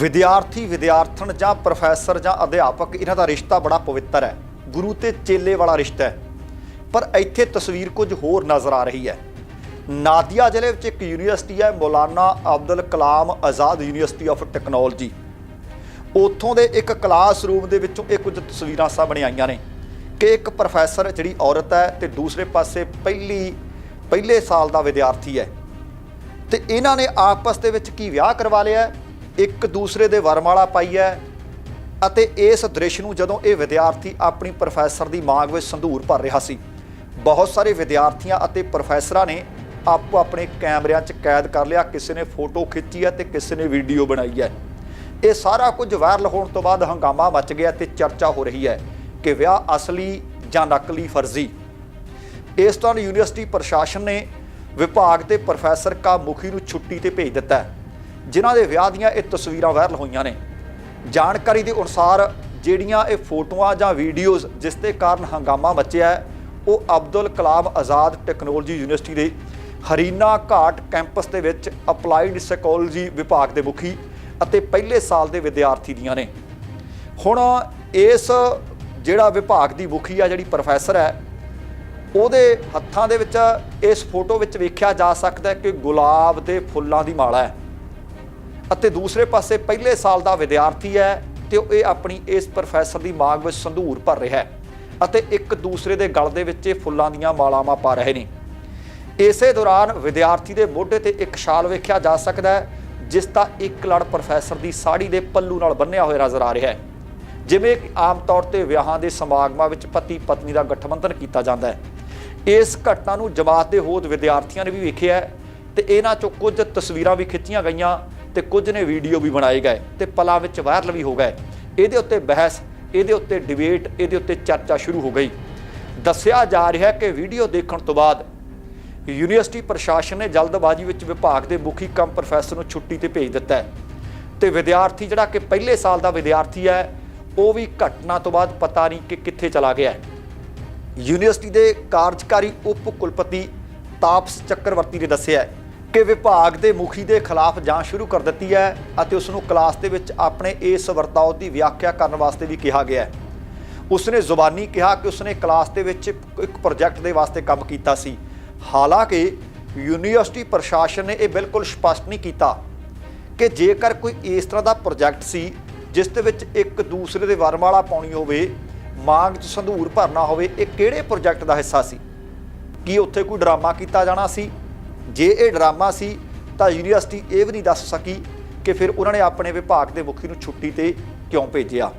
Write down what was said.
ਵਿਦਿਆਰਥੀ, ਵਿਦਿਆਰਥਣ ਜਾਂ ਪ੍ਰੋਫੈਸਰ ਜਾਂ ਅਧਿਆਪਕ, ਇਹਨਾਂ ਦਾ ਰਿਸ਼ਤਾ ਬੜਾ ਪਵਿੱਤਰ ਹੈ। ਗੁਰੂ ਤੇ ਚੇਲੇ ਵਾਲਾ ਰਿਸ਼ਤਾ ਹੈ। ਪਰ ਇੱਥੇ ਤਸਵੀਰ ਕੁਝ ਹੋਰ ਨਜ਼ਰ ਆ ਰਹੀ ਹੈ। ਨਾਦੀਆ ਜ਼ਿਲ੍ਹੇ ਵਿੱਚ ਇੱਕ ਯੂਨੀਵਰਸਿਟੀ ਹੈ, Maulana Abdul Kalam Azad University of Technology. ਉੱਥੋਂ ਦੇ ਇੱਕ ਕਲਾਸਰੂਮ ਦੇ ਵਿੱਚੋਂ ਇਹ ਕੁਝ ਤਸਵੀਰਾਂ ਸਾਹਮਣੇ ਆਈਆਂ ਨੇ ਕਿ ਇੱਕ ਪ੍ਰੋਫੈਸਰ ਜਿਹੜੀ ਔਰਤ ਹੈ ਤੇ ਦੂਸਰੇ ਪਾਸੇ ਪਹਿਲੀ, ਪਹਿਲੇ ਸਾਲ ਦਾ ਵਿਦਿਆਰਥੀ ਹੈ। ਤੇ ਇਹਨਾਂ ਨੇ ਆਪਸ ਦੇ ਵਿੱਚ ਕੀ ਵਿਆਹ ਕਰਵਾ ਲਿਆ ਇੱਕ ਦੂਸਰੇ ਦੇ ਵਰਮਾਲਾ ਪਾਈ ਹੈ ਅਤੇ ਇਸ ਦ੍ਰਿਸ਼ ਨੂੰ ਜਦੋਂ ਇਹ ਵਿਦਿਆਰਥੀ ਆਪਣੀ ਪ੍ਰੋਫੈਸਰ ਦੀ ਮਾਂਗ ਵਿੱਚ ਸੰਧੂਰ ਭਰ ਰਿਹਾ ਸੀ, ਬਹੁਤ ਸਾਰੇ ਵਿਦਿਆਰਥੀਆਂ ਅਤੇ ਪ੍ਰੋਫੈਸਰਾਂ ਨੇ ਆਪੋ ਆਪਣੇ ਕੈਮਰਿਆਂ 'ਚ ਕੈਦ ਕਰ ਲਿਆ, ਕਿਸੇ ਨੇ ਫੋਟੋ ਖਿੱਚੀ ਹੈ ਤੇ ਕਿਸੇ ਨੇ ਵੀਡੀਓ ਬਣਾਈ ਹੈ। ਇਹ ਸਾਰਾ ਕੁਝ ਵਾਇਰਲ ਹੋਣ ਤੋਂ ਬਾਅਦ ਹੰਗਾਮਾ ਮਚ ਗਿਆ ਤੇ ਚਰਚਾ ਹੋ ਰਹੀ ਹੈ ਕਿ ਵਿਆਹ ਅਸਲੀ ਜਾਂ ਨਕਲੀ ਫਰਜ਼ੀ। ਇਸ ਤਰ੍ਹਾਂ ਯੂਨੀਵਰਸਿਟੀ ਪ੍ਰਸ਼ਾਸਨ ਨੇ ਵਿਭਾਗ ਦੇ ਪ੍ਰੋਫੈਸਰ ਕਾ ਮੁਖੀ ਨੂੰ ਛੁੱਟੀ ਤੇ ਭੇਜ ਦਿੱਤਾ ਹੈ। ਜਿਨ੍ਹਾਂ ਦੇ ਵਿਆਹ ਦੀਆਂ ਇਹ ਤਸਵੀਰਾਂ ਵਾਇਰਲ ਹੋਈਆਂ ਨੇ। ਜਾਣਕਾਰੀ ਦੇ ਅਨੁਸਾਰ ਜਿਹੜੀਆਂ ਇਹ ਫੋਟੋਆਂ ਜਾਂ ਵੀਡੀਓਜ਼ ਜਿਸ ਦੇ ਕਾਰਨ ਹੰਗਾਮਾ ਮਚਿਆ ਹੈ, ਉਹ ਅਬਦੁਲ ਕਲਾਮ ਆਜ਼ਾਦ ਟੈਕਨੋਲੋਜੀ ਯੂਨੀਵਰਸਿਟੀ ਦੇ ਹਰੀਨਾ ਘਾਟ ਕੈਂਪਸ ਦੇ ਵਿੱਚ ਅਪਲਾਈਡ ਸਾਈਕੋਲੋਜੀ ਵਿਭਾਗ ਦੇ ਮੁਖੀ ਅਤੇ ਪਹਿਲੇ ਸਾਲ ਦੇ ਵਿਦਿਆਰਥੀ ਦੀਆਂ ਨੇ। ਹੁਣ ਇਸ ਜਿਹੜਾ ਵਿਭਾਗ ਦੀ ਮੁਖੀ ਆ, ਜਿਹੜੀ ਪ੍ਰੋਫੈਸਰ ਹੈ, ਉਹਦੇ ਹੱਥਾਂ ਦੇ ਵਿੱਚ ਇਸ ਫੋਟੋ ਵਿੱਚ ਵੇਖਿਆ ਜਾ ਸਕਦਾ ਹੈ ਕਿ ਗੁਲਾਬ ਦੇ ਫੁੱਲਾਂ ਦੀ ਮਾਲਾ ਹੈ। ਅਤੇ ਦੂਸਰੇ ਪਾਸੇ ਪਹਿਲੇ ਸਾਲ ਦਾ ਵਿਦਿਆਰਥੀ ਹੈ ਤੇ ਉਹ ਇਹ ਆਪਣੀ ਇਸ ਪ੍ਰੋਫੈਸਰ ਦੀ ਮਾਂਗ ਵਿੱਚ ਸੰਧੂਰ ਭਰ ਰਿਹਾ ਹੈ ਅਤੇ ਇੱਕ ਦੂਸਰੇ ਦੇ ਗਲ ਦੇ ਵਿੱਚ ਇਹ ਫੁੱਲਾਂ ਦੀਆਂ ਮਾਲਾਵਾਂ ਪਾ ਰਹੇ ਨੇ। ਇਸੇ ਦੌਰਾਨ ਵਿਦਿਆਰਥੀ ਦੇ ਮੋਢੇ ਤੇ ਇੱਕ ਸ਼ਾਲ ਵੇਖਿਆ ਜਾ ਸਕਦਾ ਹੈ, ਜਿਸ ਦਾ ਇੱਕ ਲੜ ਪ੍ਰੋਫੈਸਰ ਦੀ ਸਾੜੀ ਦੇ ਪੱਲੂ ਨਾਲ ਬੰਨਿਆ ਹੋਇਆ ਨਜ਼ਰ ਆ ਰਿਹਾ ਹੈ। ਜਿਵੇਂ ਆਮ ਤੌਰ ਤੇ ਵਿਆਹਾਂ ਦੇ ਸਮਾਗਮਾਂ ਵਿੱਚ ਪਤੀ ਪਤਨੀ ਦਾ ਗਠਬੰਧਨ ਕੀਤਾ ਜਾਂਦਾ ਹੈ। ਇਸ ਘਟਨਾ ਨੂੰ ਜਮਾਤ ਦੇ ਹੋਦ ਵਿਦਿਆਰਥੀਆਂ ਨੇ ਵੀ ਵੇਖਿਆ ਹੈ ਤੇ ਇਹਨਾਂ ਚੋਂ ਕੁਝ ਤਸਵੀਰਾਂ ਵੀ ਖਿੱਚੀਆਂ ਗਈਆਂ ਤੇ ਕੁਝ ਨੇ ਵੀਡੀਓ ਵੀ ਬਣਾਏ ਗਏ ਤੇ ਪਲਾਂ ਵਿੱਚ ਵਾਇਰਲ ਵੀ ਹੋ ਗਏ। ਇਹਦੇ ਉੱਤੇ ਬਹਿਸ, ਇਹਦੇ ਉੱਤੇ ਡਿਬੇਟ ਇਹਦੇ ਉੱਤੇ ਚਰਚਾ ਸ਼ੁਰੂ ਹੋ ਗਈ। ਦੱਸਿਆ ਜਾ ਰਿਹਾ ਹੈ ਕਿ ਵੀਡੀਓ ਦੇਖਣ ਤੋਂ ਬਾਅਦ ਯੂਨੀਵਰਸਿਟੀ ਪ੍ਰਸ਼ਾਸਨ ਨੇ ਜਲਦਬਾਜ਼ੀ ਵਿੱਚ ਵਿਭਾਗ ਦੇ ਮੁਖੀ ਕਮ ਪ੍ਰੋਫੈਸਰ ਨੂੰ ਛੁੱਟੀ ਤੇ ਭੇਜ ਦਿੱਤਾ ਹੈ। ਤੇ ਵਿਦਿਆਰਥੀ ਜਿਹੜਾ ਕਿ ਪਹਿਲੇ ਸਾਲ ਦਾ ਵਿਦਿਆਰਥੀ ਹੈ, ਉਹ ਵੀ ਘਟਨਾ ਤੋਂ ਬਾਅਦ ਪਤਾ ਨਹੀਂ ਕਿ ਕਿੱਥੇ ਚਲਾ ਗਿਆ ਹੈ। ਯੂਨੀਵਰਸਿਟੀ ਦੇ ਕਾਰਜਕਾਰੀ ਉਪ ਕੁਲਪਤੀ ਤਾਪਸ ਚੱਕਰਵਰਤੀ ਨੇ ਦੱਸਿਆ ਹੈ ਕਿ ਵਿਭਾਗ ਦੇ ਮੁਖੀ ਦੇ ਖਿਲਾਫ ਜਾਂਚ ਸ਼ੁਰੂ ਕਰ ਦਿੱਤੀ ਹੈ ਅਤੇ ਉਸ ਨੂੰ ਕਲਾਸ ਦੇ ਵਿੱਚ ਆਪਣੇ ਇਸ ਵਰਤਾਓ ਦੀ ਵਿਆਖਿਆ ਕਰਨ ਵਾਸਤੇ ਵੀ ਕਿਹਾ ਗਿਆ ਹੈ। ਉਸਨੇ ਜ਼ੁਬਾਨੀ ਕਿਹਾ ਕਿ ਉਸਨੇ ਕਲਾਸ ਦੇ ਵਿੱਚ ਇੱਕ ਪ੍ਰੋਜੈਕਟ ਦੇ ਵਾਸਤੇ ਕੰਮ ਕੀਤਾ ਸੀ। ਹਾਲਾਂਕਿ, ਯੂਨੀਵਰਸਿਟੀ ਪ੍ਰਸ਼ਾਸਨ ਨੇ ਇਹ ਬਿਲਕੁਲ ਸਪਸ਼ਟ ਨਹੀਂ ਕੀਤਾ ਕਿ ਜੇਕਰ ਕੋਈ ਇਸ ਤਰ੍ਹਾਂ ਦਾ ਪ੍ਰੋਜੈਕਟ ਸੀ, ਜਿਸ ਦੇ ਵਿੱਚ ਇੱਕ ਦੂਸਰੇ ਦੇ ਵਰਮਾਲਾ ਪਾਉਣੀ ਹੋਵੇ, ਮਾਂਗ 'ਚ ਸੰਧੂਰ ਭਰਨਾ ਹੋਵੇ, ਇਹ ਕਿਹੜੇ ਪ੍ਰੋਜੈਕਟ ਦਾ ਹਿੱਸਾ ਸੀ? ਕੀ ਉੱਥੇ ਕੋਈ ਡਰਾਮਾ ਕੀਤਾ ਜਾਣਾ ਸੀ? ਜੇ ਇਹ ਡਰਾਮਾ ਸੀ, ਤਾਂ ਯੂਨੀਵਰਸਿਟੀ ਇਹ ਵੀ ਨਹੀਂ ਦੱਸ ਸਕੀ ਕਿ ਫਿਰ ਉਹਨਾਂ ਨੇ ਆਪਣੇ ਵਿਭਾਗ ਦੇ ਮੁਖੀ ਨੂੰ ਛੁੱਟੀ ਤੇ ਕਿਉਂ ਭੇਜਿਆ।